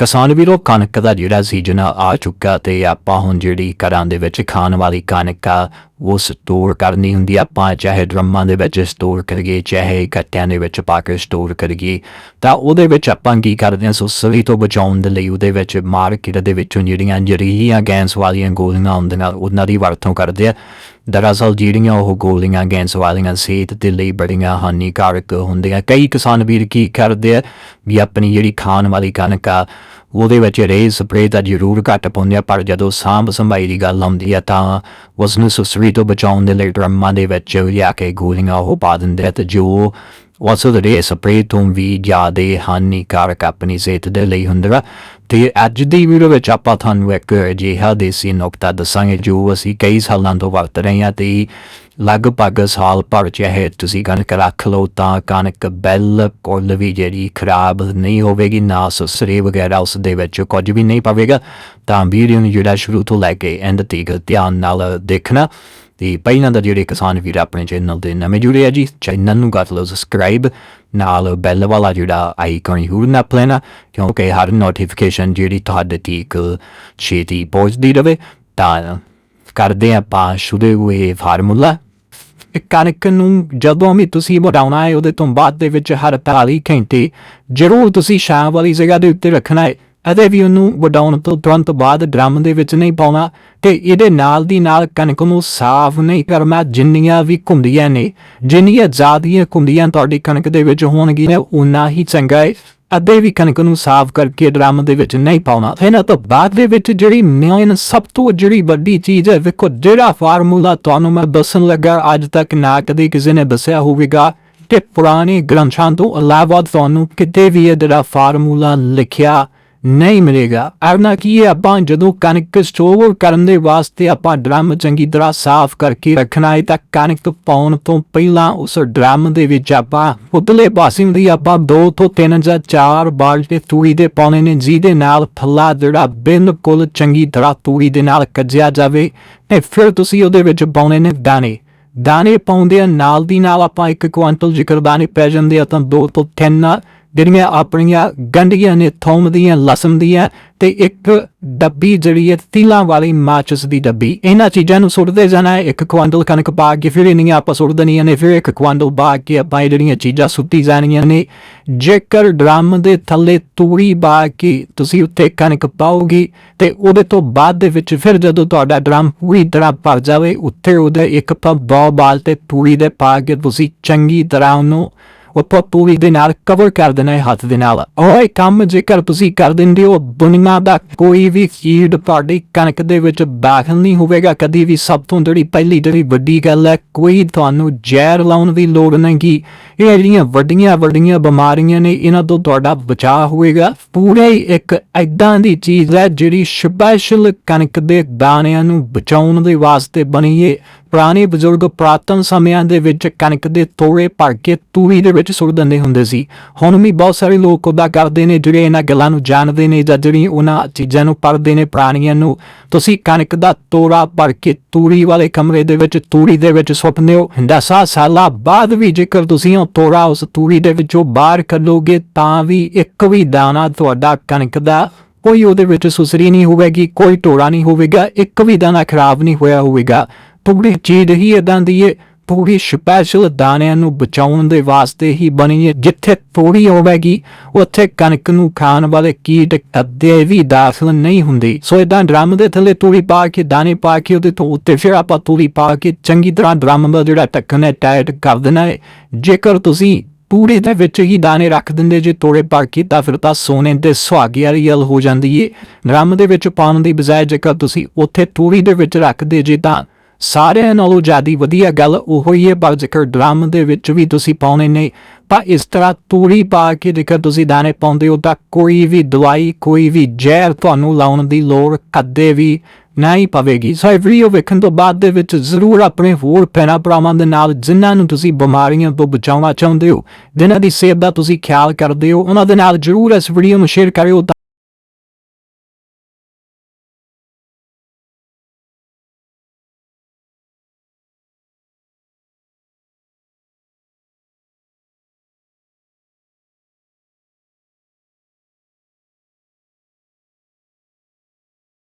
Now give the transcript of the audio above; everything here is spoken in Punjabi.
ਕਿਸਾਨ ਵੀਰੋ, ਕਣਕ ਦਾ ਜਿਹੜਾ ਸੀਜ਼ਨ ਆ ਚੁੱਕਾ ਤੇ ਆਪਾਂ ਹੁਣ ਜਿਹੜੀ ਘਰਾਂ ਦੇ ਵਿੱਚ ਖਾਣ ਵਾਲੀ ਕਣਕ ਆ ਉਹ ਸਟੋਰ ਕਰਨੀ ਹੁੰਦੀ ਆ। ਆਪਾਂ ਚਾਹੇ ਡਰਮਾਂ ਦੇ ਵਿੱਚ ਸਟੋਰ ਕਰੀਏ, ਚਾਹੇ ਗੱਟਿਆਂ ਦੇ ਵਿੱਚ ਪਾ ਕੇ ਸਟੋਰ ਕਰੀਏ। ਤਾਂ ਉਹਦੇ ਵਿੱਚ ਆਪਾਂ ਕੀ ਕਰਦੇ ਹਾਂ ਸੁਸਰੀ ਤੋਂ ਬਚਾਉਣ ਦੇ ਲਈ ਉਹਦੇ ਵਿੱਚ ਮਾਰਕੀਟ ਦੇ ਵਿੱਚੋਂ ਜਿਹੜੀਆਂ ਜਰੀਆਂ ਗੈਸ ਵਾਲੀਆਂ ਗੋਲੀਆਂ ਹੁੰਦੀਆਂ, ਉਹਨਾਂ ਦੀ ਵਰਤੋਂ ਕਰਦੇ ਆ। ਦਰਅਸਲ ਜਿਹੜੀਆਂ ਉਹ ਗੋਲੀਆਂ, ਗੈਸ ਵਾਲੀਆਂ ਸਿਹਤ ਦੇ ਲਈ ਬੜੀਆਂ ਹਾਨੀਕਾਰਕ ਹੁੰਦੀਆਂ। ਕਈ ਕਿਸਾਨ ਵੀਰ ਕੀ ਕਰਦੇ ਆ? ਵੀ ਆਪਣੀ ਜਿਹੜੀ ਖਾਣ ਵਾਲੀ ਕਣਕ ਆ ਉਹਦੇ ਵਿੱਚ ਰੇ ਸਪਰੇ ਦਾ ਜ਼ਰੂਰ ਘੱਟ ਪਾਉਂਦੇ ਆ ਪਰ ਜਦੋਂ ਸਾਂਭ ਸੰਭਾਈ ਦੀ ਗੱਲ ਆਉਂਦੀ ਆ ਤਾਂ ਉਸ ਨੂੰ ਸੁਸਰੀ ਤੋਂ ਬਚਾਉਣ ਦੇ ਲਈ ਡਰਮਾਂ ਦੇ ਵਿੱਚ ਲਿਆ ਕੇ ਗੋਲੀਆਂ ਉਹ ਪਾ ਦਿੰਦੇ ਆ ਤੇ ਜੋ ਉਸ ਦੇ ਰੇ ਤੋਂ ਵੀ ਜ਼ਿਆਦਾ ਹਾਨੀਕਾਰਕ ਆਪਣੀ ਸਿਹਤ ਦੇ ਲਈ ਹੁੰਦਾ ਤੇ ਅੱਜ ਦੀ ਵੀਡੀਓ ਵਿੱਚ ਆਪਾਂ ਤੁਹਾਨੂੰ ਇੱਕ ਅਜਿਹਾ ਦੇਸੀ ਨੁਕਤਾ ਦੱਸਾਂਗੇ ਜੋ ਅਸੀਂ ਕਈ ਸਾਲਾਂ ਤੋਂ ਵਰਤ ਰਹੇ ਹਾਂ ਤੇ ਲਗਭਗ ਸਾਲ ਭਰ ਚਾਹੇ ਤੁਸੀਂ ਕਣਕ ਰੱਖ ਲਓ ਤਾਂ ਕਣਕ ਬਿਲਕੁਲ ਵੀ ਜਿਹੜੀ ਖਰਾਬ ਨਹੀਂ ਹੋਵੇਗੀ ਨਾ ਸੁਸਰੇ ਵਗੈਰਾ ਉਸ ਦੇ ਵਿੱਚ ਕੁਝ ਵੀ ਨਹੀਂ ਪਵੇਗਾ ਤਾਂ ਵੀਡੀਓ ਨੂੰ ਜਿਹੜਾ ਸ਼ੁਰੂ ਤੋਂ ਲੈ ਕੇ ਐਂਡ ਤੱਕ ਧਿਆਨ ਨਾਲ ਦੇਖਣਾ ਤੇ ਪਹਿਲਾਂ ਦਾ ਜਿਹੜੇ ਕਿਸਾਨ ਵੀਰ ਆਪਣੇ ਚੈਨਲ 'ਤੇ ਨਵੇਂ ਜੁੜੇ ਆ ਜੀ ਚੈਨਲ ਨੂੰ ਕਰ ਲਓ ਸਬਸਕ੍ਰਾਈਬ ਨਾਲ ਬੈਲ ਵਾਲਾ ਜਿਹੜਾ ਆਈਕਨ ਹੋਰ ਨਾ ਪਲੇਨਾ ਕਿਉਂਕਿ ਹਰ ਨੋਟੀਫਿਕੇਸ਼ਨ ਜਿਹੜੀ ਤੁਹਾਡੇ ਤੱਕ ਛੇਤੀ ਪਹੁੰਚਦੀ ਰਹੇ ਤਾਂ ਕਰਦੇ ਆਪਾਂ ਸ਼ੁਰੂ ਹੋਏ ਫਾਰਮੂਲਾ ਕਣਕ ਨੂੰ ਜਦੋਂ ਵੀ ਤੁਸੀਂ ਵਡਾਉਣਾ ਹੈ, ਉਹਦੇ ਤੋਂ ਬਾਅਦ ਦੇ ਵਿੱਚ ਹਰ 48 ਘੰਟੇ ਜ਼ਰੂਰ ਤੁਸੀਂ ਛਾਂ ਵਾਲੀ ਜਗ੍ਹਾ ਦੇ ਉੱਤੇ ਰੱਖਣਾ ਹੈ। ਅਤੇ ਵੀ ਉਹਨੂੰ ਵਡਾਉਣ ਤੋਂ ਤੁਰੰਤ ਬਾਅਦ ਡਰਮ ਦੇ ਵਿੱਚ ਨਹੀਂ ਪਾਉਣਾ ਤੇ ਇਹਦੇ ਨਾਲ ਦੀ ਨਾਲ ਕਣਕ ਨੂੰ ਸਾਫ਼ ਨਹੀਂ ਕਰਨਾ ਜਿੰਨੀਆਂ ਵੀ ਘੁੰਡੀਆਂ ਨੇ, ਜਿੰਨੀਆਂ ਜ਼ਿਆਦੀਆਂ ਘੁੰਮਦੀਆਂ ਤੁਹਾਡੀ ਕਣਕ ਦੇ ਵਿੱਚ ਹੋਣਗੀਆਂ ਉਨਾ ਹੀ ਚੰਗਾ ਹੈ ਅੱਧੇ ਵੀ ਕਣਕ ਨੂੰ ਸਾਫ਼ ਕਰਕੇ ਡਰਮ ਦੇ ਵਿੱਚ ਨਹੀਂ ਪਾਉਣਾ। ਇਹਨਾਂ ਤੋਂ ਬਾਅਦ ਦੇ ਵਿੱਚ ਜਿਹੜੀ ਮੇਨ ਸਭ ਤੋਂ ਜਿਹੜੀ ਵੱਡੀ ਚੀਜ਼ ਹੈ, ਵੇਖੋ ਜਿਹੜਾ ਫਾਰਮੂਲਾ ਤੁਹਾਨੂੰ ਮੈਂ ਦੱਸਣ ਲੱਗਾ, ਅੱਜ ਤੱਕ ਨਾ ਕਦੇ ਕਿਸੇ ਨੇ ਦੱਸਿਆ ਹੋਵੇਗਾ ਕਿ ਪੁਰਾਣੇ ਗ੍ਰੰਥਾਂ ਤੋਂ ਇਲਾਵਾ ਤੁਹਾਨੂੰ ਕਿਤੇ ਵੀ ਇਹ ਜਿਹੜਾ ਫਾਰਮੂਲਾ ਲਿਖਿਆ ਨਹੀਂ ਮਿਲੇਗਾ। ਅਰਨਾ ਕੀ ਹੈ? ਆਪਾਂ ਜਦੋਂ ਕਣਕ ਸਟੋਰ ਕਰਨ ਦੇ ਵਾਸਤੇ ਆਪਾਂ ਡਰਮ ਚੰਗੀ ਤਰ੍ਹਾਂ ਸਾਫ਼ ਕਰਕੇ ਰੱਖਣਾ ਹੈ ਤਾਂ ਕਣਕ ਪਾਉਣ ਤੋਂ ਪਹਿਲਾਂ ਉਸ ਡਰਮ ਦੇ ਵਿੱਚ ਆਪਾਂ ਉਤਲੇ ਪਾਸੇ ਦੀ ਆਪਾਂ ਦੋ ਤੋਂ ਤਿੰਨ ਜਾਂ ਚਾਰ ਬਾਲਟੇ ਤੂੜੀ ਦੇ ਪਾਉਣੇ ਨੇ, ਜਿਹਦੇ ਨਾਲ ਫੱਲਾ ਜਿਹੜਾ ਬਿਲਕੁਲ ਚੰਗੀ ਤਰ੍ਹਾਂ ਤੂੜੀ ਦੇ ਨਾਲ ਕੱਜਿਆ ਜਾਵੇ ਤੇ ਫਿਰ ਤੁਸੀਂ ਉਹਦੇ ਵਿੱਚ ਪਾਉਣੇ ਨੇ ਦਾਣੇ। ਦਾਣੇ ਪਾਉਂਦੇ ਨਾਲ ਦੀ ਨਾਲ ਆਪਾਂ ਇੱਕ ਕੁਆਂਟਲ ਜ਼ਿਕਰ ਦਾਣੇ ਪੈ ਜਾਂਦੇ ਆ ਤਾਂ ਦੋ ਤੋਂ ਤਿੰਨ ਜਿਹੜੀਆਂ ਆਪਣੀਆਂ ਗੰਢੀਆਂ ਨੇ, ਥੋਮ ਦੀਆਂ, ਲਸਣ ਦੀਆਂ ਤੇ ਇੱਕ ਡੱਬੀ ਜਿਹੜੀ ਹੈ, ਤੀਲਾਂ ਵਾਲੀ ਮਾਚਸ ਦੀ ਡੱਬੀ। ਇਹਨਾਂ ਚੀਜ਼ਾਂ ਨੂੰ ਸੁੱਟਦੇ ਜਾਣਾ ਹੈ, ਇੱਕ ਕੁਆਂਡਲ ਕਣਕ ਪਾ ਕੇ ਫਿਰ ਇਹਨੀਆਂ ਆਪਾਂ ਸੁੱਟ ਦੇਣੀਆਂ ਨੇ, ਫਿਰ ਇੱਕ ਕੁਆਂਟਲ ਪਾ ਕੇ ਆਪਾਂ ਇਹ ਜਿਹੜੀਆਂ ਚੀਜ਼ਾਂ ਸੁੱਟੀ ਜਾਣੀਆਂ ਨੇ। ਜੇਕਰ ਡਰਮ ਦੇ ਥੱਲੇ ਤੂੜੀ ਪਾ ਕੇ ਤੁਸੀਂ ਉੱਤੇ ਕਣਕ ਪਾਓਗੇ ਤੇ ਉਹਦੇ ਤੋਂ ਬਾਅਦ ਦੇ ਵਿੱਚ ਫਿਰ ਜਦੋਂ ਤੁਹਾਡਾ ਡਰਮ ਪੂਰੀ ਤਰ੍ਹਾਂ ਭਰ ਜਾਵੇ ਉੱਤੇ ਉਹਦੇ ਇੱਕ ਪੰਪ ਬਾਲ ਤੇ ਤੂੜੀ ਦੇ ਪਾ ਕੇ ਤੁਸੀਂ ਚੰਗੀ ਤਰ੍ਹਾਂ ਉਹਨੂੰ ਉੱਪਰ ਪੂਰੀ ਦੇ ਨਾਲ ਕਵਰ ਕਰ ਦੇਣਾ ਹੈ ਹੱਥ ਦੇ ਨਾਲ। ਉਹ ਕੰਮ ਜੇਕਰ ਤੁਸੀਂ ਕਰ ਦਿੰਦੇ ਹੋ, ਦੁਨੀਆ ਦਾ ਕੋਈ ਵੀ ਕੀੜ ਤੁਹਾਡੀ ਕਣਕ ਦੇ ਵਿੱਚ ਦਾਖਲ ਨਹੀਂ ਹੋਵੇਗਾ। ਕਦੀ ਵੀ ਸਭ ਤੋਂ ਜਿਹੜੀ ਪਹਿਲੀ ਜਿਹੜੀ ਵੱਡੀ ਗੱਲ ਹੈ, ਕੋਈ ਤੁਹਾਨੂੰ ਜ਼ਹਿਰ ਲਾਉਣ ਦੀ ਲੋੜ ਨਹੀਂ ਇਹ ਜਿਹੜੀਆਂ ਵੱਡੀਆਂ ਵੱਡੀਆਂ ਬਿਮਾਰੀਆਂ ਨੇ, ਇਹਨਾਂ ਤੋਂ ਤੁਹਾਡਾ ਬਚਾਅ ਹੋਵੇਗਾ। ਪੂਰੇ ਇੱਕ ਐਦਾਂ ਦੀ ਚੀਜ਼ ਹੈ ਜਿਹੜੀ ਸਪੈਸ਼ਲ ਕਣਕ ਦੇ ਦਾਣਿਆਂ ਨੂੰ ਬਚਾਉਣ ਦੇ ਵਾਸਤੇ ਬਣੀ ਹੈ ਪੁਰਾਣੇ ਬਜ਼ੁਰਗ ਪ੍ਰਾਤਨ ਸਮਿਆਂ ਦੇ ਵਿੱਚ ਕਣਕ ਦੇ ਤੋੜੇ ਭਰ ਕੇ ਤੂੜੀ ਦੇ ਵਿੱਚ ਸੁੱਟ ਦਿੰਦੇ ਹੁੰਦੇ ਸੀ। ਹੁਣ ਵੀ ਬਹੁਤ ਸਾਰੇ ਲੋਕ ਉਹਦਾ ਕਰਦੇ ਨੇ, ਜਿਹੜੇ ਇਹਨਾਂ ਗੱਲਾਂ ਨੂੰ ਜਾਣਦੇ ਨੇ ਜਾਂ ਜਿਹੜੀ ਉਹਨਾਂ ਚੀਜ਼ਾਂ ਨੂੰ ਪੜ੍ਹਦੇ ਨੇ ਪੁਰਾਣੀਆਂ ਨੂੰ। ਤੁਸੀਂ ਕਣਕ ਦਾ ਤੋੜਾ ਭਰ ਕੇ ਤੂੜੀ ਵਾਲੇ ਕਮਰੇ ਦੇ ਵਿੱਚ ਤੂੜੀ ਦੇ ਵਿੱਚ ਸੁੱਟਦੇ ਹੋ ਦਸਾਂ ਸਾਲਾਂ ਬਾਅਦ ਵੀ ਜੇਕਰ ਤੁਸੀਂ ਉਹ ਤੋੜਾ ਉਸ ਤੂੜੀ ਦੇ ਵਿੱਚੋਂ ਬਾਹਰ ਕੱਢੋਗੇ, ਤਾਂ ਵੀ ਇੱਕ ਵੀ ਦਾਣਾ ਤੁਹਾਡਾ ਕਣਕ ਦਾ ਕੋਈ ਉਹਦੇ ਵਿੱਚ ਸੁਸਰੀ ਨਹੀਂ ਹੋਵੇਗੀ, ਕੋਈ ਟੋੜਾ ਨਹੀਂ ਹੋਵੇਗਾ, ਇੱਕ ਵੀ ਦਾਣਾ ਖਰਾਬ ਨਹੀਂ ਹੋਇਆ ਹੋਵੇਗਾ। ਪੂਰੀ ਚੀਜ਼ ਹੀ ਇਦਾਂ ਦੀ ਹੈ ਪੂਰੀ ਸਪੈਸ਼ਲ ਦਾਣਿਆਂ ਨੂੰ ਬਚਾਉਣ ਦੇ ਵਾਸਤੇ ਹੀ ਬਣੀ ਹੈ ਜਿੱਥੇ ਥੋੜੀ ਹੋਵੇਗੀ, ਉੱਥੇ ਕਣਕ ਨੂੰ ਖਾਣ ਵਾਲੇ ਕੀਟ ਅੱਧੇ ਵੀ ਦਾਖਲ ਨਹੀਂ ਹੁੰਦੇ। ਸੋ ਇਦਾਂ ਡਰਮ ਦੇ ਥੱਲੇ ਤੂੜੀ ਪਾ ਕੇ, ਦਾਣੇ ਪਾ ਕੇ, ਉਹਦੇ ਤੋਂ ਉੱਤੇ ਫਿਰ ਆਪਾਂ ਤੂੜੀ ਪਾ ਕੇ ਚੰਗੀ ਤਰ੍ਹਾਂ ਡਰਮ ਦਾ ਜਿਹੜਾ ਢੱਕਣ ਹੈ ਟਾਈਟ ਕਰ ਦੇਣਾ ਹੈ ਜੇਕਰ ਤੁਸੀਂ ਪੂਰੇ ਦੇ ਵਿੱਚ ਹੀ ਦਾਣੇ ਰੱਖ ਦਿੰਦੇ, ਜੇ ਤੋੜੇ ਪਾ ਕੇ, ਤਾਂ ਫਿਰ ਤਾਂ ਸੋਨੇ ਦੇ ਸੁਹਾਗੇ ਵਾਲੀ ਗੱਲ ਹੋ ਜਾਂਦੀ ਏ। ਡਰਮ ਦੇ ਵਿੱਚ ਪਾਉਣ ਦੀ ਬਜਾਏ ਜੇਕਰ ਤੁਸੀਂ ਉੱਥੇ ਤੂੜੀ ਦੇ ਵਿੱਚ ਰੱਖਦੇ ਜੇ ਤਾਂ ਸਾਰਿਆਂ ਨਾਲੋਂ ਜ਼ਿਆਦਾ ਵਧੀਆ ਗੱਲ ਉਹ ਹੀ ਹੈ, ਪਰ ਜੇਕਰ ਡਰਮ ਦੇ ਵਿੱਚ ਵੀ ਤੁਸੀਂ ਪਾਉਣੇ ਨੇ ਪਰ ਇਸ ਤਰ੍ਹਾਂ ਤੂੜੀ ਪਾ ਕੇ ਜੇਕਰ ਤੁਸੀਂ ਦਾਣੇ ਪਾਉਂਦੇ ਹੋ, ਤਾਂ ਕੋਈ ਵੀ ਦਵਾਈ, ਕੋਈ ਵੀ ਜ਼ਹਿਰ ਤੁਹਾਨੂੰ ਲਾਉਣ ਦੀ ਲੋੜ ਕਦੇ ਵੀ ਨਹੀਂ ਪਵੇਗੀ। ਸੋ ਇਹ ਵੀਡੀਓ ਵੇਖਣ ਤੋਂ ਬਾਅਦ ਦੇ ਵਿੱਚ ਜ਼ਰੂਰ ਆਪਣੇ ਹੋਰ ਭੈਣਾਂ ਭਰਾਵਾਂ ਦੇ ਨਾਲ, ਜਿਨ੍ਹਾਂ ਨੂੰ ਤੁਸੀਂ ਬਿਮਾਰੀਆਂ ਤੋਂ ਬਚਾਉਣਾ ਚਾਹੁੰਦੇ ਹੋ, ਜਿਨ੍ਹਾਂ ਦੀ ਸਿਹਤ ਦਾ ਤੁਸੀਂ ਖਿਆਲ ਕਰਦੇ ਹੋ, ਉਹਨਾਂ ਦੇ ਨਾਲ ਜ਼ਰੂਰ ਇਸ ਵੀਡੀਓ ਨੂੰ ਸ਼ੇਅਰ ਕਰਿਓ ਤਾਂ